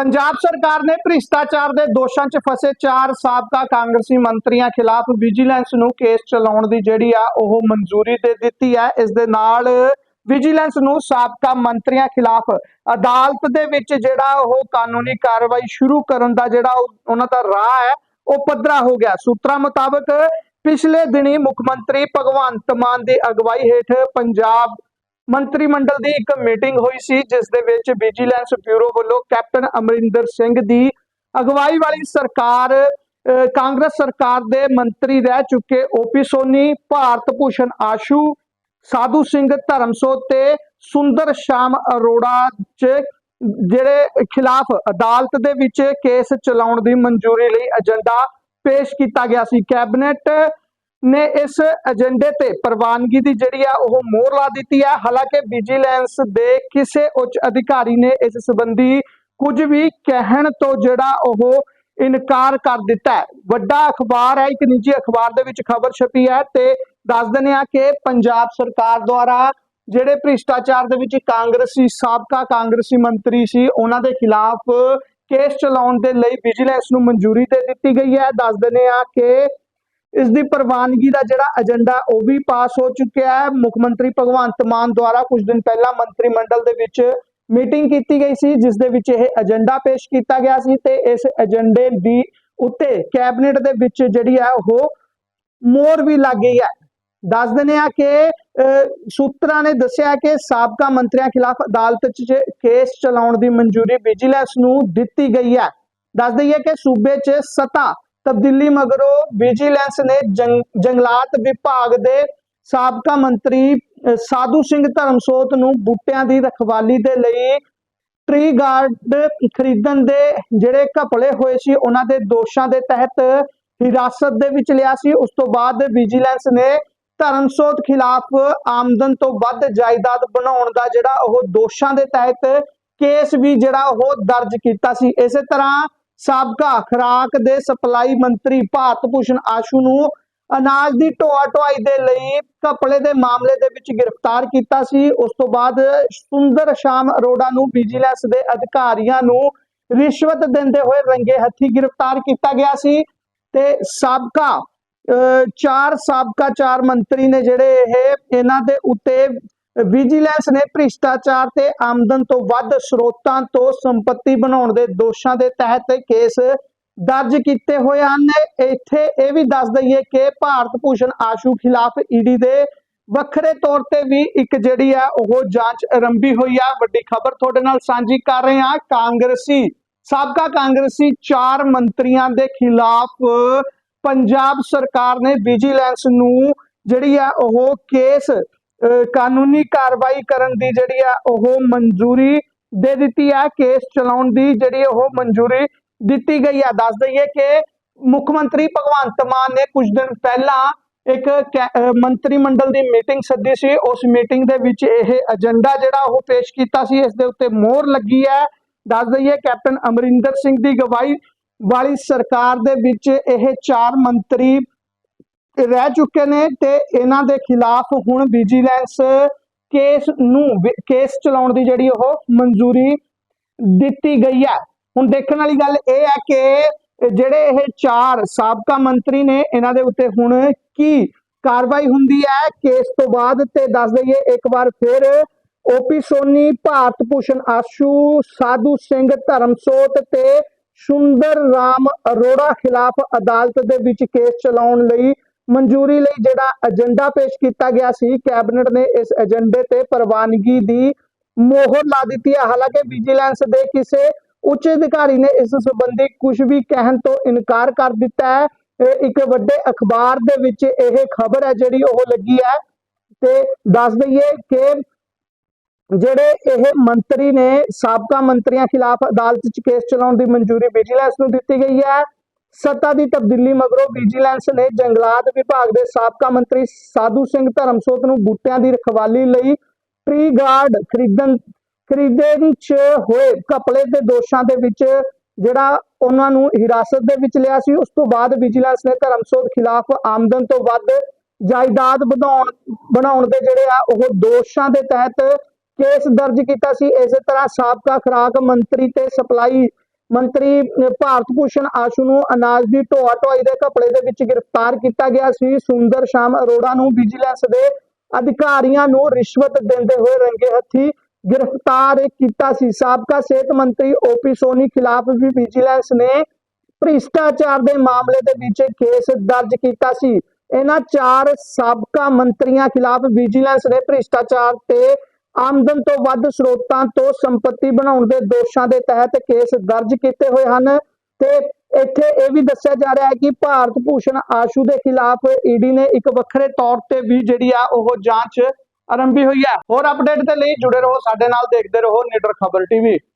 ਪੰਜਾਬ ਸਰਕਾਰ ਨੇ ਭ੍ਰਿਸ਼ਟਾਚਾਰ ਦੇ ਦੋਸ਼ਾਂ 'ਚ ਫਸੇ ਚਾਰ ਸਾਬਕਾ ਕਾਂਗਰਸੀ ਮੰਤਰੀਆਂ ਖਿਲਾਫ ਵਿਜੀਲੈਂਸ ਨੂੰ ਕੇਸ ਚਲਾਉਣ ਦੀ ਜਿਹੜੀ ਆ ਉਹ ਮਨਜ਼ੂਰੀ ਦੇ ਦਿੱਤੀ ਹੈ। ਇਸ ਦੇ ਨਾਲ ਵਿਜੀਲੈਂਸ ਨੂੰ ਸਾਬਕਾ ਮੰਤਰੀਆਂ ਖਿਲਾਫ ਅਦਾਲਤ ਦੇ ਵਿੱਚ ਜਿਹੜਾ ਉਹ ਕਾਨੂੰਨੀ ਕਾਰਵਾਈ ਸ਼ੁਰੂ ਕਰਨ ਦਾ ਜਿਹੜਾ ਉਹ- ਉਹਨਾਂ ਦਾ ਰਾਹ ਹੈ, ਉਹ ਪੱਧਰਾ ਹੋ ਗਿਆ। ਸੂਤਰਾਂ ਮੁਤਾਬਕ ਪਿਛਲੇ ਦਿਨੀ ਮੁੱਖ ਮੰਤਰੀ ਭਗਵੰਤ ਮਾਨ ਦੀ ਅਗਵਾਈ ਹੇਠ ਪੰਜਾਬ ਮੰਤਰੀ ਮੰਡਲ ਦੀ ਇੱਕ ਮੀਟਿੰਗ ਹੋਈ ਸੀ, ਜਿਸ ਦੇ ਵਿੱਚ ਵਿਜੀਲੈਂਸ ਬਿਊਰੋ ਵੱਲੋਂ ਕੈਪਟਨ ਅਮਰਿੰਦਰ ਸਿੰਘ ਦੀ ਅਗਵਾਈ ਵਾਲੀ ਸਰਕਾਰ ਕਾਂਗਰਸ ਸਰਕਾਰ ਦੇ ਮੰਤਰੀ ਰਹਿ ਚੁੱਕੇ ਓਪੀ ਸੋਨੀ ਭਾਰਤ ਭੂਸ਼ਣ ਆਸ਼ੂ, ਸਾਧੂ ਸਿੰਘ ਧਰਮਸੋਤ ਤੇ ਸੁੰਦਰ ਸ਼ਾਮ ਅਰੋੜਾ ਚ ਜਿਹੜੇ ਖਿਲਾਫ ਅਦਾਲਤ ਦੇ ਵਿੱਚ ਕੇਸ ਚਲਾਉਣ ਦੀ ਮਨਜ਼ੂਰੀ ਲਈ ਏਜੰਡਾ ਪੇਸ਼ ਕੀਤਾ ਗਿਆ ਸੀ। ਕੈਬਨਿਟ ਨੇ ਇਸ ਏਜੰਡੇ ਤੇ ਪ੍ਰਵਾਨਗੀ ਦੀ ਜਿਹੜੀ ਆ ਉਹ ਮੋਹਰ ਲਾ ਦਿੱਤੀ ਹੈ ਹਾਲਾਂਕਿ ਵਿਜੀਲੈਂਸ ਦੇ ਕਿਸੇ ਉੱਚ ਅਧਿਕਾਰੀ ਨੇ ਇਸ ਸੰਬੰਧੀ ਕੁਝ ਵੀ ਕਹਿਣ ਤੋਂ ਜਿਹੜਾ ਉਹ ਇਨਕਾਰ ਕਰ ਦਿੱਤਾ ਹੈ। ਵੱਡਾ ਅਖਬਾਰ ਹੈ, ਇੱਕ ਨਿੱਜੀ ਅਖਬਾਰ ਦੇ ਵਿੱਚ ਖਬਰ ਛਪੀ ਹੈ ਤੇ ਦੱਸ ਦਿੰਦੇ ਆ ਕਿ ਪੰਜਾਬ ਸਰਕਾਰ ਦੁਆਰਾ ਜਿਹੜੇ ਭ੍ਰਿਸ਼ਟਾਚਾਰ ਦੇ ਵਿੱਚ ਕਾਂਗਰਸੀ, ਸਾਬਕਾ ਕਾਂਗਰਸੀ ਮੰਤਰੀ ਸੀ, ਉਹਨਾਂ ਦੇ ਖਿਲਾਫ ਕੇਸ ਚਲਾਉਣ ਦੇ ਲਈ ਵਿਜੀਲੈਂਸ ਨੂੰ ਮਨਜ਼ੂਰੀ ਦੇ ਦਿੱਤੀ ਗਈ ਹੈ। ਦੱਸ ਦਿੰਦੇ ਆ ਕਿ ਇਸ ਦੀ ਪ੍ਰਵਾਨਗੀ ਦਾ ਜਿਹੜਾ ਏਜੰਡਾ ਉਹ ਵੀ ਪਾਸ ਹੋ ਚੁੱਕਿਆ ਹੈ। ਮੁੱਖ ਮੰਤਰੀ ਭਗਵੰਤ ਮਾਨ ਦੁਆਰਾ ਕੁਝ ਦਿਨ ਪਹਿਲਾਂ ਮੰਤਰੀ ਮੰਡਲ ਦੇ ਵਿੱਚ ਮੀਟਿੰਗ ਕੀਤੀ ਗਈ ਸੀ, ਜਿਸ ਦੇ ਵਿੱਚ ਇਹ ਏਜੰਡਾ ਪੇਸ਼ ਕੀਤਾ ਗਿਆ ਸੀ ਤੇ ਇਸ ਏਜੰਡੇ ਦੀ ਉੱਤੇ ਕੈਬਨਿਟ ਦੇ ਵਿੱਚ ਜਿਹੜੀ ਹੈ, ਉਹ ਮੋਰ ਵੀ ਲੱਗ ਗਈ ਹੈ। ਦੱਸ ਦਿੰਦੇ ਆ ਕਿ ਸੂਤਰਾਂ ਨੇ ਦੱਸਿਆ ਕਿ ਸਾਬਕਾ ਮੰਤਰੀਆਂ ਖਿਲਾਫ ਅਦਾਲਤ 'ਚ ਕੇਸ ਚਲਾਉਣ ਦੀ ਮਨਜ਼ੂਰੀ ਵਿਜੀਲੈਂਸ ਨੂੰ ਦਿੱਤੀ ਗਈ ਹੈ। ਦੱਸ ਦਈਏ ਕਿ ਸੂਬੇ 'ਚ ਸਤਾ ਤਬਦੀਲੀ ਮਗਰੋਂ ਵਿਜੀਲੈਂਸ ਨੇ ਜੰਗਲਾਤ ਵਿਭਾਗ ਦੇ ਸਾਬਕਾ ਮੰਤਰੀ ਸਾਧੂ ਸਿੰਘ ਧਰਮਸੋਤ ਨੂੰ ਬੂਟਿਆਂ ਦੀ ਰਖਵਾਲੀ ਦੇ ਲਈ ਟਰੀ ਗਾਰਡ ਖਰੀਦਣ ਦੇ ਜਿਹੜੇ ਘਪਲੇ ਹੋਏ ਸੀ, ਉਹਨਾਂ ਦੇ ਦੋਸ਼ਾਂ ਦੇ ਤਹਿਤ ਹਿਰਾਸਤ ਦੇ ਵਿੱਚ ਲਿਆ ਸੀ। ਉਸ ਤੋਂ ਬਾਅਦ ਵਿਜੀਲੈਂਸ ਨੇ ਧਰਮਸੋਤ ਖਿਲਾਫ ਆਮਦਨ ਤੋਂ ਵੱਧ ਜਾਇਦਾਦ ਬਣਾਉਣ ਦਾ ਜਿਹੜਾ ਉਹ ਦੋਸ਼ਾਂ ਦੇ ਤਹਿਤ ਕੇਸ ਵੀ ਜਿਹੜਾ ਉਹ ਦਰਜ ਕੀਤਾ ਸੀ। ਇਸੇ ਤਰ੍ਹਾਂ ਸਾਬਕਾ ਖੁਰਾਕ ਦੇ ਸਪਲਾਈ ਮੰਤਰੀ ਭਾਰਤ ਭੂਸ਼ਣ ਆਸ਼ੂ ਨੂੰ ਅਨਾਜ ਦੀ ਢੋਆ ਢੁਆਈ ਦੇ ਲਈ ਘਪਲੇ ਦੇ ਮਾਮਲੇ ਦੇ ਵਿੱਚ ਗ੍ਰਿਫਤਾਰ ਕੀਤਾ ਸੀ। ਉਸ ਤੋਂ ਬਾਅਦ ਸੁੰਦਰ ਸ਼ਾਮ ਅਰੋੜਾ ਨੂੰ ਵਿਜੀਲੈਂਸ ਦੇ ਅਧਿਕਾਰੀਆਂ ਨੂੰ ਰਿਸ਼ਵਤ ਦਿੰਦੇ ਹੋਏ ਰੰਗੇ ਹੱਥੀ ਗ੍ਰਿਫਤਾਰ ਕੀਤਾ ਗਿਆ ਸੀ ਤੇ ਸਾਬਕਾ ਅਹ, ਚਾਰ ਸਾਬਕਾ ਚਾਰ ਮੰਤਰੀ ਨੇ ਜਿਹੜੇ ਇਹ ਇਹਨਾਂ ਦੇ ਉੱਤੇ ਵਿਜੀਲੈਂਸ ਨੇ ਭ੍ਰਿਸ਼ਟਾਚਾਰ ਤੇ ਆਮਦਨ ਤੋਂ ਵੱਧ ਸਰੋਤਾਂ ਤੋਂ ਸੰਪਤੀ ਬਣਾਉਣ ਦੇ ਦੋਸ਼ਾਂ ਦੇ ਤਹਿਤ ਕੇਸ ਦਰਜ ਕੀਤੇ ਹੋਏ ਹਨ। ਇੱਥੇ ਇਹ ਵੀ ਦੱਸ ਦਈਏ ਕਿ ਭਾਰਤ ਭੂਸ਼ਣ ਆਸ਼ੂ ਖਿਲਾਫ ਈਡੀ ਦੇ ਵੱਖਰੇ ਤੌਰ ਤੇ ਵੀ ਇੱਕ ਜਿਹੜੀ ਆ, ਉਹ ਜਾਂਚ ਆਰੰਭੀ ਹੋਈ ਆ। ਵੱਡੀ ਖਬਰ ਤੁਹਾਡੇ ਨਾਲ ਸਾਂਝੀ ਕਰ ਰਹੇ ਹਾਂ। ਕਾਂਗਰਸੀ, ਸਾਬਕਾ ਕਾਂਗਰਸੀ ਚਾਰ ਮੰਤਰੀਆਂ ਦੇ ਖਿਲਾਫ ਪੰਜਾਬ ਸਰਕਾਰ ਨੇ ਵਿਜੀਲੈਂਸ ਨੂੰ ਜਿਹੜੀ ਆ, ਉਹ ਕੇਸ ਕਾਨੂੰਨੀ ਕਾਰਵਾਈ ਕਰਨ ਦੀ ਜਿਹੜੀ ਆ ਉਹ ਮਨਜ਼ੂਰੀ ਦੇ ਦਿੱਤੀ ਹੈ ਕੇਸ ਚਲਾਉਣ ਦੀ ਜਿਹੜੀ ਉਹ ਮਨਜ਼ੂਰੀ ਦਿੱਤੀ ਗਈ ਹੈ ਦੱਸ ਦਈਏ ਕਿ ਮੁੱਖ ਮੰਤਰੀ ਭਗਵੰਤ ਮਾਨ ਨੇ ਕੁਝ ਦਿਨ ਪਹਿਲਾਂ ਇੱਕ ਕੈ- ਮੰਤਰੀ ਮੰਡਲ ਦੀ ਮੀਟਿੰਗ ਸੱਦੀ ਸੀ। ਉਸ ਮੀਟਿੰਗ ਦੇ ਵਿੱਚ ਇਹ ਏਜੰਡਾ ਜਿਹੜਾ ਉਹ ਪੇਸ਼ ਕੀਤਾ ਸੀ, ਇਸ ਦੇ ਉੱਤੇ ਮੋਹਰ ਲੱਗੀ ਹੈ ਦੱਸ ਦਈਏ ਕੈਪਟਨ ਅਮਰਿੰਦਰ ਸਿੰਘ ਦੀ ਗਵਾਹੀ ਵਾਲੀ ਸਰਕਾਰ ਦੇ ਵਿੱਚ ਇਹ ਚਾਰ ਮੰਤਰੀ ਰਹਿ ਚੁੱਕੇ ਨੇ ਤੇ ਇਹਨਾਂ ਦੇ ਖਿਲਾਫ ਹੁਣ ਵਿਜੀਲੈਂਸ ਕੇਸ ਨੂੰ ਕੇਸ ਚਲਾਉਣ ਦੀ ਜਿਹੜੀ ਉਹ ਮਨਜ਼ੂਰੀ ਦਿੱਤੀ ਗਈ ਹੈ। ਹੁਣ ਦੇਖਣ ਵਾਲੀ ਗੱਲ ਇਹ ਹੈ ਕਿ ਜਿਹੜੇ ਇਹ ਚਾਰ ਸਾਬਕਾ ਮੰਤਰੀ ਨੇ, ਇਹਨਾਂ ਦੇ ਉੱਤੇ ਹੁਣ ਕੀ ਕਾਰਵਾਈ ਹੁੰਦੀ ਹੈ? ਕੇਸ ਤੋਂ ਬਾਅਦ ਤੇ ਦੱਸ ਦਈਏ, ਇੱਕ ਵਾਰ ਫਿਰ ਓਪੀ ਸੋਨੀ, ਭਾਰਤ ਭੂਸ਼ਣ ਆਸ਼ੂ, ਸਾਧੂ ਸਿੰਘ ਧਰਮਸੋਤ ਤੇ ਸੁੰਦਰ ਰਾਮ ਅਰੋੜਾ ਖਿਲਾਫ ਅਦਾਲਤ ਦੇ ਵਿੱਚ ਕੇਸ ਚਲਾਉਣ ਲਈ ਮਨਜ਼ੂਰੀ ਲਈ ਜਿਹੜਾ ਏਜੰਡਾ ਪੇਸ਼ ਕੀਤਾ ਗਿਆ ਸੀ ਕੈਬਨਿਟ ਨੇ ਇਸ ਏਜੰਡੇ ਤੇ ਪ੍ਰਵਾਨਗੀ ਦੀ ਮੋਹਰ ਲਾ ਦਿੱਤੀ ਹੈ। ਹਾਲਾਂਕਿ ਵਿਜੀਲੈਂਸ ਦੇ ਕਿਸੇ ਉੱਚ ਅਧਿਕਾਰੀ ਨੇ ਇਸ ਸੰਬੰਧੀ ਕੁਝ ਵੀ ਕਹਿਣ ਤੋਂ ਇਨਕਾਰ ਕਰ ਦਿੱਤਾ ਹੈ। ਇੱਕ ਵੱਡੇ ਅਖਬਾਰ ਦੇ ਵਿੱਚ ਇਹ ਖਬਰ ਹੈ ਜਿਹੜੀ ਉਹ ਲੱਗੀ ਹੈ ਤੇ ਦੱਸ ਦਈਏ ਕਿ ਜਿਹੜੇ ਇਹ ਮੰਤਰੀ ਨੇ, ਸਾਬਕਾ ਮੰਤਰੀਆਂ ਖਿਲਾਫ ਅਦਾਲਤ 'ਚ ਕੇਸ ਚਲਾਉਣ ਦੀ ਮਨਜ਼ੂਰੀ ਵਿਜੀਲੈਂਸ ਨੂੰ ਦਿੱਤੀ ਗਈ ਹੈ। ਸੱਤਾ ਦੀ ਤਬਦੀਲੀ ਮਗਰੋਂ ਵਿਜੀਲੈਂਸ ਨੇ ਜੰਗਲਾਤ ਵਿਭਾਗ ਦੇ ਸਾਬਕਾ ਮੰਤਰੀ ਸਾਧੂ ਸਿੰਘ ਧਰਮਸੋਤ ਨੂੰ ਬੂਟਿਆਂ ਦੀ ਰਖਵਾਲੀ ਲਈ ਟਰੀ ਗਾਰਡ ਖਰੀਦਣ ਖਰੀਦਣ 'ਚ ਹੋਏ ਘਪਲੇ ਦੇ ਦੋਸ਼ਾਂ ਦੇ ਵਿੱਚ ਜਿਹੜਾ ਉਹਨਾਂ ਨੂੰ ਹਿਰਾਸਤ ਦੇ ਵਿੱਚ ਲਿਆ ਸੀ, ਉਸ ਤੋਂ ਬਾਅਦ ਵਿਜੀਲੈਂਸ ਨੇ ਧਰਮਸੋਤ ਖਿਲਾਫ ਆਮਦਨ ਤੋਂ ਵੱਧ ਜਾਇਦਾਦ ਵਧਾਉਣ ਬਣਾਉਣ ਦੇ ਜਿਹੜੇ ਆ ਉਹ ਦੋਸ਼ਾਂ ਦੇ ਤਹਿਤ ਕੇਸ ਦਰਜ ਕੀਤਾ ਸੀ। ਇਸੇ ਤਰ੍ਹਾਂ ਸਾਬਕਾ ਖੁਰਾਕ ਮੰਤਰੀ ਤੇ ਸਪਲਾਈ ਮੰਤਰੀ ਭਾਰਤ ਭੂਸ਼ਣ ਆਸ਼ੂ ਨੂੰ ਅਨਾਜ ਦੀ ਢੋਆ ਢੋਆਈ ਦੇ ਘਪਲੇ ਦੇ ਵਿੱਚ ਗ੍ਰਿਫਤਾਰ ਕੀਤਾ ਗਿਆ ਸੀ। ਸੁੰਦਰ ਸ਼ਾਮ ਅਰੋੜਾ ਨੂੰ ਵਿਜੀਲੈਂਸ ਦੇ ਅਧਿਕਾਰੀਆਂ ਨੂੰ ਰਿਸ਼ਵਤ ਦਿੰਦੇ ਹੋਏ ਰੰਗੇ ਹੱਥੀ ਗ੍ਰਿਫਤਾਰ ਕੀਤਾ ਸੀ। ਸਾਬਕਾ ਸਿਹਤ ਮੰਤਰੀ ਓਪੀ ਸੋਨੀ ਖਿਲਾਫ ਵੀ ਵਿਜੀਲੈਂਸ ਨੇ ਭ੍ਰਿਸ਼ਟਾਚਾਰ ਦੇ ਮਾਮਲੇ ਦੇ ਵਿੱਚ ਕੇਸ ਦਰਜ ਕੀਤਾ ਸੀ। ਇਹਨਾਂ ਚਾਰ ਸਾਬਕਾ ਮੰਤਰੀਆਂ ਖਿਲਾਫ ਵਿਜੀਲੈਂਸ ਨੇ ਭ੍ਰਿਸ਼ਟਾਚਾਰ ਤੇ ਆਮਦਨ ਤੋਂ ਵੱਧ ਸਰੋਤਾਂ ਤੋਂ ਸੰਪਤੀ ਬਣਾਉਣ ਦੇ ਦੋਸ਼ਾਂ ਦੇ ਤਹਿਤ ਕੇਸ ਦਰਜ ਕੀਤੇ ਹੋਏ ਹਨ। ਤੇ ਇੱਥੇ ਇਹ ਵੀ ਦੱਸਿਆ ਜਾ ਰਿਹਾ ਹੈ ਕਿ ਭਾਰਤ ਭੂਸ਼ਣ ਆਸ਼ੂ ਦੇ ਖਿਲਾਫ ਈਡੀ ਨੇ ਇੱਕ ਵੱਖਰੇ ਤੌਰ ਤੇ ਵੀ ਜਿਹੜੀ ਆ ਉਹ ਜਾਂਚ ਆਰੰਭੀ ਹੋਈ ਹੈ। ਹੋਰ ਅਪਡੇਟ ਦੇ ਲਈ ਜੁੜੇ ਰਹੋ, ਸਾਡੇ ਨਾਲ ਦੇਖਦੇ ਰਹੋ ਨਿਡਰ ਖਬਰ ਟੀਵੀ